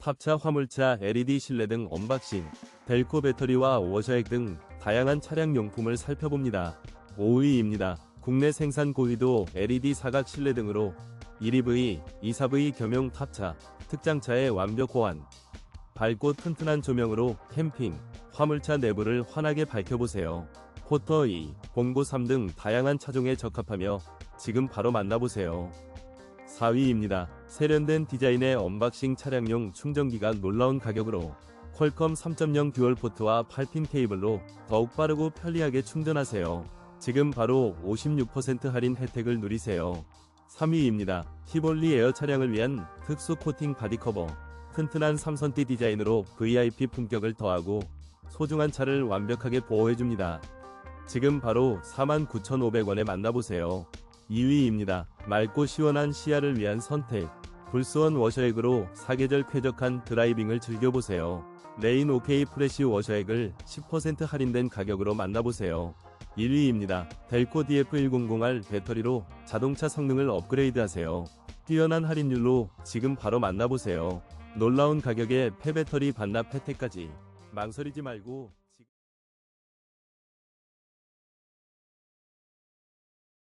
탑차 화물차 LED 실내 등 언박싱, 델코 배터리와 워셔액 등 다양한 차량 용품을 살펴봅니다. 5위입니다. 국내 생산 고위도 LED 사각 실내 등으로 1EV, 2사V 겸용 탑차, 특장차의 완벽 호환, 밝고 튼튼한 조명으로 캠핑, 화물차 내부를 환하게 밝혀보세요. 포터 2, 공고 3 등 다양한 차종에 적합하며 지금 바로 만나보세요. 4위입니다. 세련된 디자인의 언박싱 차량용 충전기가 놀라운 가격으로 퀄컴 3.0 듀얼 포트와 8핀 케이블로 더욱 빠르고 편리하게 충전하세요. 지금 바로 56% 할인 혜택을 누리세요. 3위입니다. 티볼리 에어 차량을 위한 특수 코팅 바디 커버. 튼튼한 삼선띠 디자인으로 VIP 품격을 더하고 소중한 차를 완벽하게 보호해줍니다. 지금 바로 49,500원에 만나보세요. 2위입니다. 맑고 시원한 시야를 위한 선택. 불스원 워셔액으로 사계절 쾌적한 드라이빙을 즐겨보세요. 레인 OK 프레시 워셔액을 10% 할인된 가격으로 만나보세요. 1위입니다. 델코 DF100R 배터리로 자동차 성능을 업그레이드하세요. 뛰어난 할인율로 지금 바로 만나보세요. 놀라운 가격에 폐배터리 반납 혜택까지 망설이지 말고